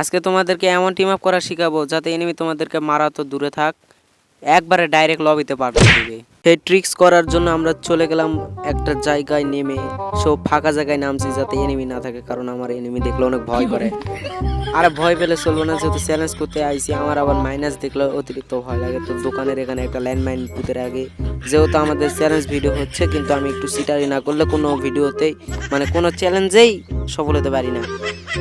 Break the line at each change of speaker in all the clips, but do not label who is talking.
আজকে তোমাদেরকে এমন টিম আপ করা শিখাবো যাতে এনিমি তোমাদেরকে মারা তো দূরে থাক। একবারে ডাইরেক্ট লবিতে দিবে সেই ট্রিক্স করার জন্য আমরা চলে গেলাম একটা জায়গায় নেমে। সব ফাঁকা জায়গায় নামছি যাতে এনিমি না থাকে কারণ আমার এনিমি দেখলে অনেক ভয় করে। আর ভয় পেলে চলবো না যেহেতু চ্যালেঞ্জ করতে আইছি আমার আবার মাইনাস দেখলে অতিরিক্ত ভয় লাগে। তো দোকানের এখানে একটা ল্যান্ডমাইন পুঁতের আগে যেহেতু আমাদের চ্যালেঞ্জ ভিডিও হচ্ছে, কিন্তু আমি একটু সিটারি না করলে কোনো ভিডিওতেই মানে কোনো চ্যালেঞ্জেই সফল হতে পারি না।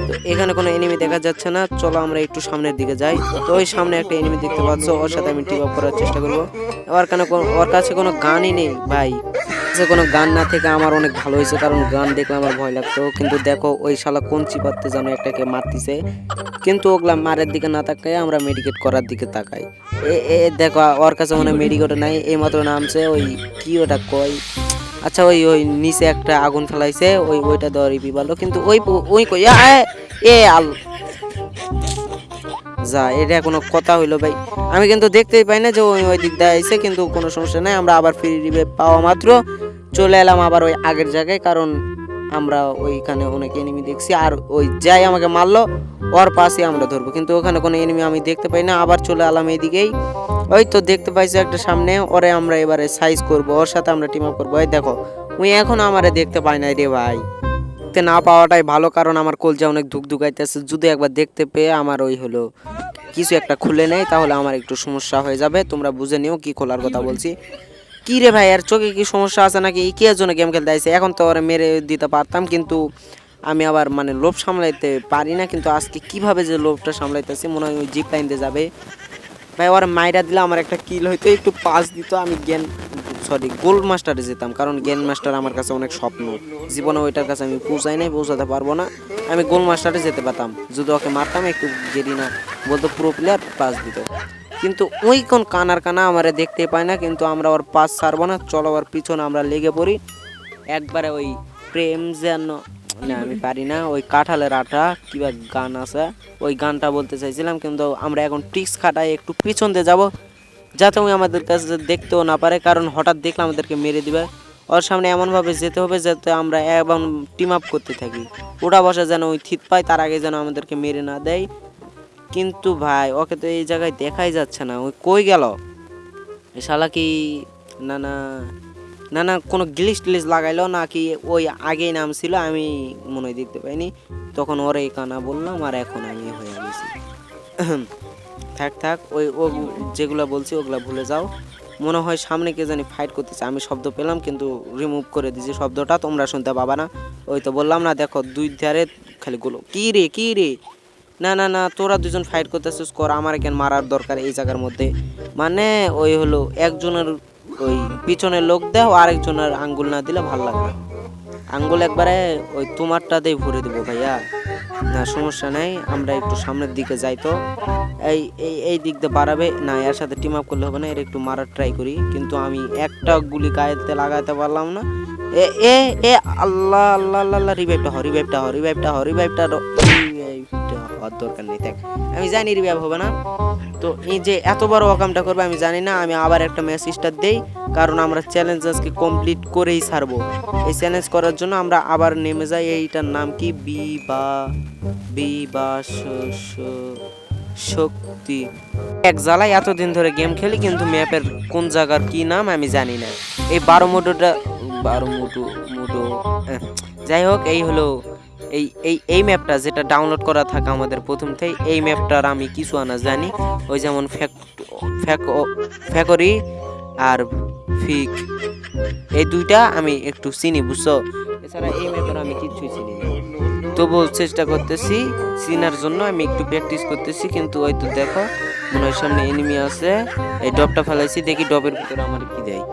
তো এখানে কোনো এনিমি দেখা যাচ্ছে না। চলো আমরা একটু সামনের দিকে যাই। তো ওই সামনে একটা এনিমি দেখতে পাচ্ছ। ওর সাথে আমি টিপ করার চেষ্টা করব। ওর কেন ওর কাছে কোনো গানই নেই, ভাই। কাছে কোনো গান না থেকে আমার অনেক ভালো হয়েছে কারণ গান দেখলে আমার ভয় লাগতো। কিন্তু দেখো ওই শালা কোন চিপাতে যেন একটাকে মারতিছে। কিন্তু ওগুলা মারের দিকে না তাকাই আমরা মেডিকেট করার দিকে তাকাই। এ এ দেখো ওর কাছে মনে মেডিকেট নাই এই মাত্র নামছে ওই কি ওটা কয়? আচ্ছা ওই ওই নিচে একটা আগুন ফেলাইছে ওই ওইটা রিপি ভালো কিন্তু ওই ওই কই? এ, আল। যা এটা কোনো কথা হইল ভাই। আমি কিন্তু দেখতেই পাই না যে ওই ওই দিক দিয়ে আইছে কিন্তু কোনো সমস্যা নাই আমরা আবার ফ্রি পাওয়া মাত্র। চলে এলাম আবার ওই আগের জায়গায়, কারণ আমরা ওইখানে অনেক এনিমি দেখছি, আর ওই যাই আমাকে মারলো, ওর পাশে আমরা ধরবো। কিন্তু ওখানে কোনো এনিমি আমি দেখতে পাই না, আবার চলে এলাম এইদিকেই। ওই তো দেখতে পাইছি একটা সামনে, ওরে আমরা এবারে সাইজ করব, ওর সাথে আমরা টিম আপ করব। এই দেখো, উই এখন আমারে দেখতে পাই না রে ভাই। দেখতে না পাওয়াটাই ভালো, কারণ আমার কলজা অনেক ধুক ধুকাইতেছে। যদি একবার দেখতে পেয়ে আমার ওই হলো কিছু একটা খুলে নেই, তাহলে আমার একটু সমস্যা হয়ে যাবে। তোমরা বুঝে নিও কি খোলার কথা বলছি। কি রে ভাই, আর চোখে কি সমস্যা আছে নাকি? কি জন্য গেম খেলতে আইছে। এখন তো ওরা মেরে দিতে পারতাম, কিন্তু আমি আবার মানে লোভ সামলাইতে পারি না, কিন্তু আজকে কীভাবে যে লোভটা সামলাইতেছি, মনে হয় ওই জিপ লাইনতে যাবে। ভাই, ওরা মাইরা দিলে আমার একটা কিল হইতো, একটু পাস দিত, আমি জ্ঞান সরি গোল্ড মাস্টারে যেতাম, কারণ জ্ঞান মাস্টার আমার কাছে অনেক স্বপ্ন। জীবনে ওইটার কাছে আমি পৌঁছাই নাই, পৌঁছাতে পারব না। আমি গোল্ড মাস্টারে যেতে পারতাম, যদি ওকে মারতাম, একটু গেরি না বলতো, পুরো প্লেয়ার পাস দিত। কিন্তু ওই কোন কানার কানা আমারে দেখতে পাই না, কিন্তু আমরা ওর পাস ছাড়বো না, চলো ওর পিছনে আমরা লেগে পড়ি। একবারে ওই প্রেম যেন, না, আমি পারি না, ওই কাঁঠালের আটা কিবা গান আছে, ওই গানটা বলতে চাইছিলাম, কিন্তু আমরা এখন ট্রিক্স খাটাই একটু পিছন দিয়ে যাব, যাতে ওই আমাদের কাছে দেখতেও না পারে, কারণ হঠাৎ দেখলে আমাদেরকে মেরে দিবে। ওর সামনে এমনভাবে যেতে হবে যাতে আমরা এবং টিম আপ করতে থাকি। ওটা বসা যেন ওই থিত পায়, তার আগে যেন আমাদেরকে মেরে না দেয়। কিন্তু ভাই, ওকে তো এই জায়গায় দেখাই যাচ্ছে না। ওই কই গেল? শালা কি না না না না কোনো গ্লিস টিলিস লাগাইলো নাকি ওই আগেই নাম ছিল আমি মনে হয় দেখতে পাইনি। তখন ওর এই কানা বললাম, আর এখন আমি হয়ে গেছি। থাক থাক, ওই ও যেগুলো বলছি ওগুলা ভুলে যাও। মনে হয় সামনে কে জানি ফাইট করতেছে। আমি শব্দ পেলাম, কিন্তু রিমুভ করে দিয়েছি শব্দটা, তোমরা শুনতে পাবা না। ওই তো বললাম না, দেখো দুই ধারে খালি গুলো। কি রে কি রে? না না না, তোরা দুজন ফাইট করতেছিস, কর, আমার কেন মারার দরকার এই জায়গার মধ্যে। মানে ওই হলো একজনের ওই পিছনের লোক দেও, আরেকজনের আঙ্গুল না দিলে ভালো লাগে না। আঙ্গুল একবারে ওই তোমারটাতেই ভরে দেবো ভাইয়া। না, সমস্যা নেই, আমরা একটু সামনের দিকে যাই তো। এই এই এই দিক দিয়ে বাড়াবে, না, এর সাথে টিম আপ করলে হবে না, এর একটু মারার ট্রাই করি। কিন্তু আমি একটা গুলি গায়েতে লাগাতে পারলাম না। এ এ এ, আল্লাহ আল্লাহ আল্লাহ আল্লাহ রিভাইভটা হ রিভাইভটা হ রিভাইভটা হ রিভাইভটা হওয়ার দরকার নেই দেখ। আমি জানি রিভাইভ হবে না। তো এই যে এত বড় ওয়াকামটা করবে আমি জানি না। আমি আবার একটা ম্যাচ স্টার্ট দেই কারণ আমরা চ্যালেঞ্জ আজকে কমপ্লিট করেই ছাড়বো। এই চ্যালেঞ্জ করার জন্য আমরা আবার নেমে যাই। এইটার নাম কি? বি বা বি বা শক্তি। এক জ্বালায় এতদিন ধরে গেম খেলি কিন্তু ম্যাপের কোন জায়গার কি নাম আমি জানি না। এই বারো মুডোটা বারো মুডো আহ, যাই হোক এই হলো এই এই এই ম্যাপটা যেটা ডাউনলোড করা থাকে আমাদের প্রথম থেকে এই ম্যাপটার আমি কিছু আনা জানি। ওই যেমন ফ্যাক ফ্যাক ফ্যাকরি আর ফিক এই দুইটা আমি একটু চিনি, বুঝছ? এছাড়া এই ম্যাপের আমি কিচ্ছুই চিনি না। তবুও চেষ্টা করতেছি, চিনার জন্য আমি একটু প্র্যাকটিস করতেছি, কিন্তু ওই তো দেখো, মনে হয় সামনে এনিমি আছে। এই ডবটা ফেলাইছি, দেখি ডবের ভিতরে আমার কি দেয়।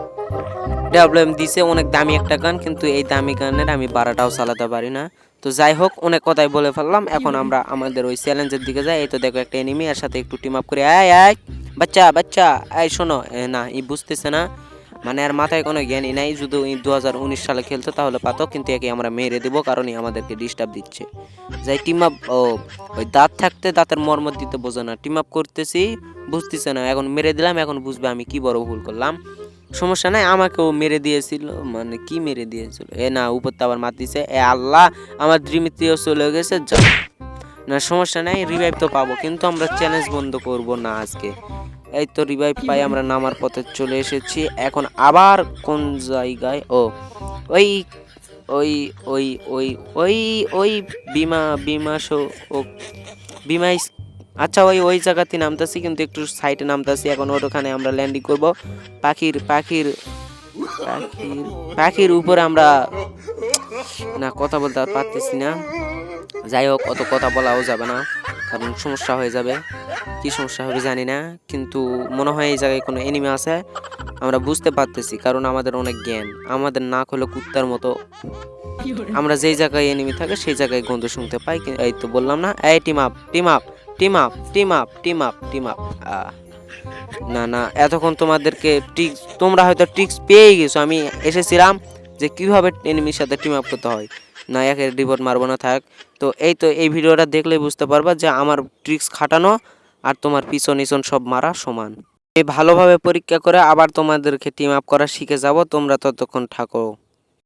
ডাবলএম দিছে অনেক দামি একটা গান, কিন্তু এই দামি গানের আমি বারাটাও চালাতে পারি না। তো যাই হোক অনেক কথাই বলে ফেললাম। এখন আমরা আমাদের ওই চ্যালেঞ্জের দিকে যাই। এই তো দেখো একটা এনিমি এর সাথে একটু টিম আপ করে। আয় আয় বাচ্চা বাচ্চা এই শোনো। না ই বুঝতেছে না। মানে আর মাথায় কোনো জ্ঞানই নাই। যদি দু হাজার উনিশ সালে খেলতো তাহলে পাতো কিন্তু একে আমরা মেরে দেবো কারণ ই আমাদেরকে ডিস্টার্ব দিচ্ছে। যাই টিম আপ ও ওই দাঁত থাকতে দাঁতের মর্ম দিতে বোঝে না। টিম আপ করতেছি বুঝতেছে না। এখন মেরে দিলাম এখন বুঝবে আমি কি বড় ভুল করলাম। সমস্যা নাই, আমাকেও মেরে দিয়েছিল। মানে কি মেরে দিয়েছিল? এ না উপরতে আবার মাতিছে এ আল্লাহ, আমার ড্রিমিত্রিও চলে গেছে না, সমস্যা নাই রিভাইভ তো পাবো, কিন্তু আমরা চ্যালেঞ্জ বন্ধ করব না আজকে। এই তো রিভাইভ পাই, আমরা নামার পথে চলে এসেছি। এখন আবার কোন জায়গায়? ও, ওই ওই ওই ওই ওই ওই, বিমা বিমা শো, ও, বিমা আচ্ছা ওই ওই জায়গাতে নামতাছি কিন্তু একটু সাইডে নামতাছি। এখন ওখানে আমরা ল্যান্ডিং করব। পাখির পাখির পাখির পাখির উপরে আমরা না কথা বলতে পারতেছি না। যাই হোক অত কথা বলাও যাবে না কারণ সমস্যা হয়ে যাবে। কি সমস্যা হবে জানি না কিন্তু মনে হয় এই জায়গায় কোনো এনিমি আছে। আমরা বুঝতে পারতেছি কারণ আমাদের অনেক জ্ঞান। আমাদের নাক হলো কুত্তার মতো। আমরা যেই জায়গায় এনিমি থাকে সেই জায়গায় গন্ধ শুনতে পাই এই তো বললাম না। এই team up team up team up team up team up team up না না, এতক্ষণ তোমাদেরকে ট্রিক্স তোমরা হয়তো ট্রিক্স পেয়ে গেছো। আমি এসেছিলাম যে কীভাবে এনিমির সাথে টিম আপ করতে হয়। না একের রিপোর্ট মারবো না, থাক। তো এই তো, এই ভিডিওটা দেখলেই বুঝতে পারবা যে আমার ট্রিক্স খাটানো আর তোমার পিছন ইছন সব মারা সমান। এই ভালোভাবে পরীক্ষা করে আবার তোমাদেরকে টিম আপ করা শিখে যাব। তোমরা ততক্ষণ থাকো।